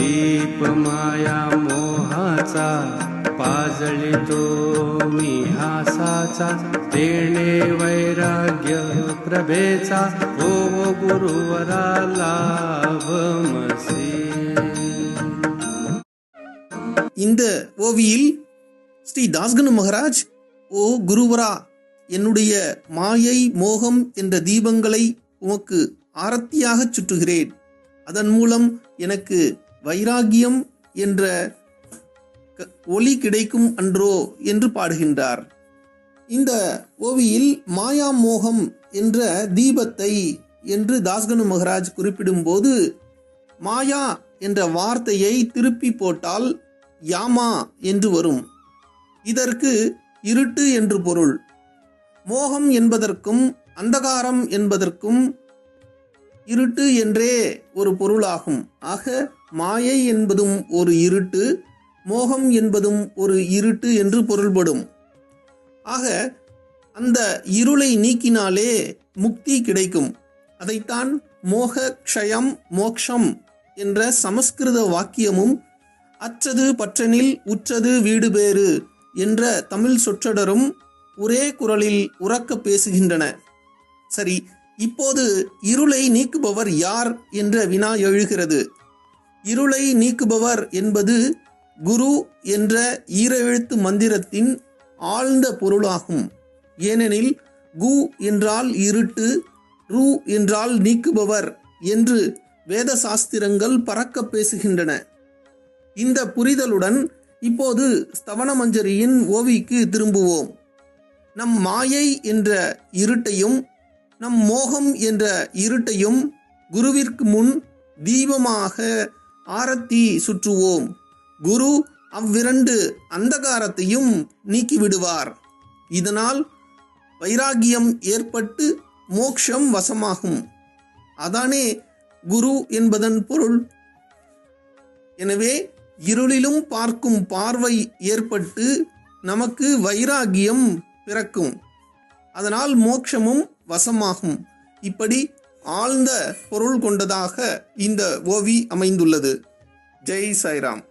दीप माया मोहाचा पाजळितो मी हासाचा देणे वैराग्य प्रभेचा ओ गुरुवरा लाभमसे இந்த ஓவியில் ஸ்ரீ தாஸ்கனு மகராஜ் ஓ குருவரா என்னுடைய மாயை மோகம் என்ற தீபங்களை உமக்கு ஆரத்தியாகச் சுற்றுகிறேன் அதன் மூலம் எனக்கு வைராகியம் என்ற க- ஒளி கிடைக்கும் அன்றோ என்று பாடுகின்றார். இந்த ஓவியில் மாயா மோகம் என்ற தீபத்தை என்று தாஸ்கனு மகராஜ் குறிப்பிடும்போது மாயா என்ற வார்த்தையை திருப்பி போட்டால் யாமா என்று வரும். இதற்கு இருட்டு என்று பொருள். மோகம் என்பதற்கும் அந்தகாரம் என்பதற்கும் இருட்டு என்றே ஒரு பொருளாகும். ஆக மாயை என்பதும் ஒரு இருட்டு மோகம் என்பதும் ஒரு இருட்டு என்று பொருள்படும். ஆக அந்த இருளை நீக்கினாலே முக்தி கிடைக்கும். அதைத்தான் மோக க்ஷயம் மோக்ஷம் என்ற சமஸ்கிருத வாக்கியமும் அற்றது பற்றனில் உற்றது வீடு பேறு என்ற தமிழ் சொற்றொடரும் ஒரே குரலில் உறக்க பேசுகின்றன. சரி இப்போது இருளை நீக்குபவர் யார் என்ற வினா எழுகிறது. இருளை நீக்குபவர் என்பது குரு என்ற ஈரெழுத்து மந்திரத்தின் ஆழ்ந்த பொருளாகும். ஏனெனில் கு என்றால் இருட்டு ரு என்றால் நீக்குபவர் என்று வேத சாஸ்திரங்கள் பறக்க பேசுகின்றன. இந்த புரிதலுடன் இப்போது ஸ்தவனமஞ்சரியின் ஓவிக்கு திரும்புவோம். நம் மாயை என்ற இருட்டையும் நம் மோகம் என்ற இருட்டையும் குருவிற்கு முன் தீபமாக ஆரத்தி சுற்றுவோம். குரு அவ்விரண்டு அந்தகாரத்தையும் நீக்கிவிடுவார். இதனால் வைராகியம் ஏற்பட்டு மோக்ஷம் வசமாகும். அதானே குரு என்பதன் பொருள். எனவே இருளிலும் பார்க்கும் பார்வை ஏற்பட்டு நமக்கு வைராகியம் பிறக்கும். அதனால் மோட்சமும் வசமாகும். இப்படி ஆழ்ந்த பொருள் கொண்டதாக இந்த ஓவி அமைந்துள்ளது. ஜெய் சாய்ராம்.